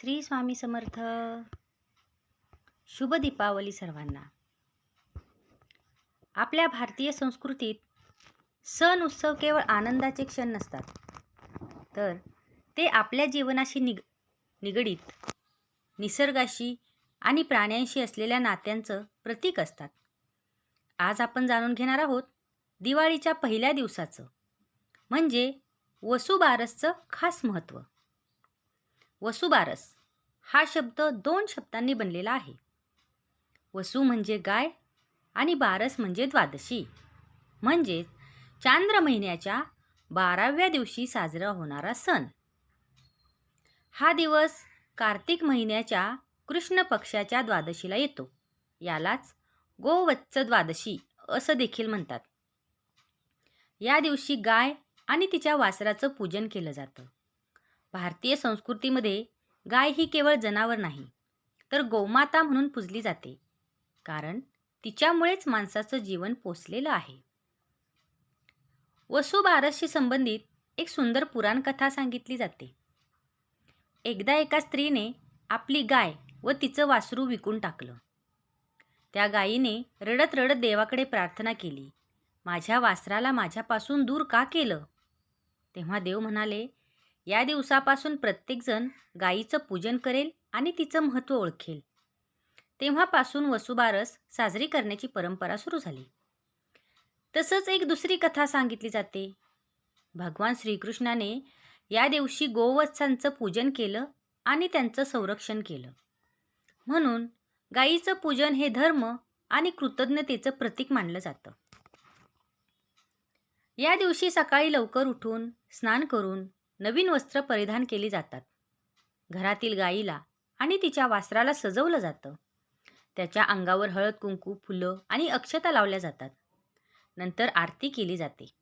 श्री स्वामी समर्थ. शुभ दीपावली सर्वांना. आपल्या भारतीय संस्कृतीत सण उत्सव केवळ आनंदाचे क्षण नसतात. तर ते आपल्या जीवनाशी निग निगडीत निसर्गाशी आणि प्राण्यांशी असलेल्या नात्यांचं प्रतीक असतात. आज आपण जाणून घेणार आहोत दिवाळीच्या पहिल्या दिवसाचं. म्हणजे वसुबारसचं खास महत्त्व. वसुबारस हा शब्द दोन शब्दांनी बनलेला आहे. वसू म्हणजे गाय आणि बारस म्हणजे द्वादशी. म्हणजेच चांद्र महिन्याच्या बाराव्या दिवशी साजरा होणारा सण. हा दिवस कार्तिक महिन्याच्या कृष्ण पक्षाच्या द्वादशीला येतो. यालाच गोवत्स द्वादशी असं देखील म्हणतात. या दिवशी गाय आणि तिच्या वासराचं पूजन केलं जातं. भारतीय संस्कृतीमध्ये गाय ही केवळ जनावर नाही तर गोमाता म्हणून पूजली जाते. कारण तिच्यामुळेच माणसाचं जीवन पोचलेलं आहे. वसुबारसशी संबंधित एक सुंदर पुराण कथा सांगितली जाते. एकदा एका स्त्रीने आपली गाय व तिचं वासरू विकून टाकलं. त्या गायीने रडत रडत देवाकडे प्रार्थना केली माझ्या वासराला माझ्यापासून दूर का केलं? तेव्हा देव म्हणाले या दिवसापासून प्रत्येकजण गायीचं पूजन करेल आणि तिचं महत्त्व ओळखेल. तेव्हापासून वसुबारस साजरी करण्याची परंपरा सुरू झाली. तसंच एक दुसरी कथा सांगितली जाते. भगवान श्रीकृष्णाने या दिवशी गोवत्सांचं पूजन केलं आणि त्यांचं संरक्षण केलं. म्हणून गायीचं पूजन हे धर्म आणि कृतज्ञतेचं प्रतीक मानलं जातं. या दिवशी सकाळी लवकर उठून स्नान करून नवीन वस्त्र परिधान केली जातात. घरातील गायीला आणि तिच्या वासराला सजवलं जातं. त्याच्या अंगावर हळद कुंकू फुलं आणि अक्षता लावल्या जातात. नंतर आरती केली जाते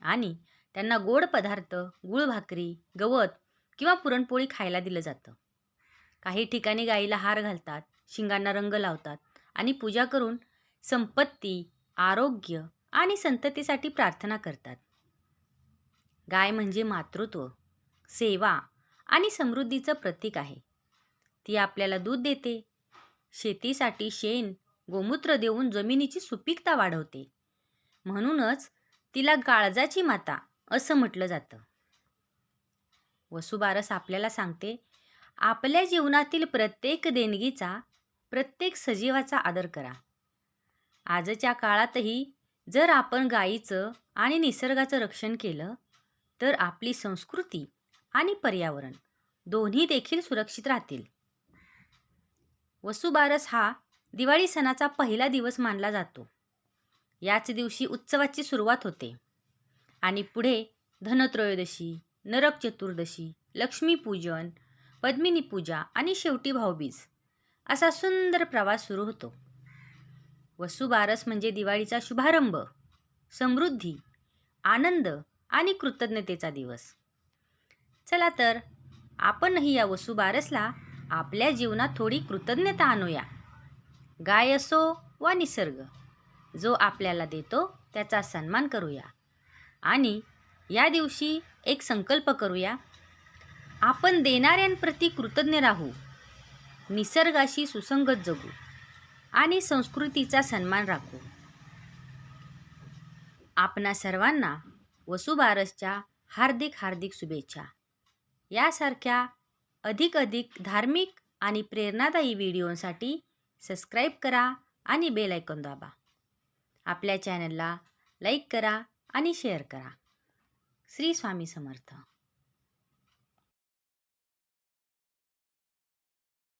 आणि त्यांना गोड पदार्थ गुळ भाकरी गवत किंवा पुरणपोळी खायला दिलं जातं. काही ठिकाणी गाईला हार घालतात शिंगांना रंग लावतात आणि पूजा करून संपत्ती आरोग्य आणि संततीसाठी प्रार्थना करतात. गाय म्हणजे मातृत्व. सेवा आणि समृद्धीचं प्रतीक आहे. ती आपल्याला दूध देते. शेतीसाठी शेण गोमूत्र देऊन जमिनीची सुपीकता वाढवते. म्हणूनच तिला काळजाची माता असं म्हटलं जातं. वसुबारस आपल्याला सांगते आपल्या जीवनातील प्रत्येक देणगीचा प्रत्येक सजीवाचा आदर करा. आजच्या काळातही जर आपण गायीचं आणि निसर्गाचं रक्षण केलं तर आपली संस्कृती आणि पर्यावरण. दोन्ही देखील सुरक्षित राहतील. वसुबारस हा दिवाळी सणाचा पहिला दिवस मानला जातो. याच दिवशी उत्सवाची सुरुवात होते. आणि पुढे धनत्रयोदशी नरक चतुर्दशी लक्ष्मीपूजन पद्मिनी पूजा आणि शेवटी भाऊबीज असा सुंदर प्रवास सुरू होतो. वसुबारस म्हणजे दिवाळीचा शुभारंभ समृद्धी आनंद आणि कृतज्ञतेचा दिवस. चला तर आपणही या वसुबारसला आपल्या जीवनात थोडी कृतज्ञता आणूया. गाय असो वा निसर्ग जो आपल्याला देतो त्याचा सन्मान करूया. आणि या दिवशी एक संकल्प करूया. आपण देणाऱ्यांप्रती कृतज्ञ राहू. निसर्गाशी सुसंगत जगू आणि संस्कृतीचा सन्मान राखू. आपणा सर्वांना वसुबारसच्या हार्दिक हार्दिक शुभेच्छा. यासारख्या अधिक अधिक धार्मिक आणि प्रेरणादायी व्हिडिओसाठी सबस्क्राईब करा आणि बेल ऐकून दाबा. आपल्या चॅनलला लाईक करा आणि शेअर करा. श्री स्वामी समर्थ.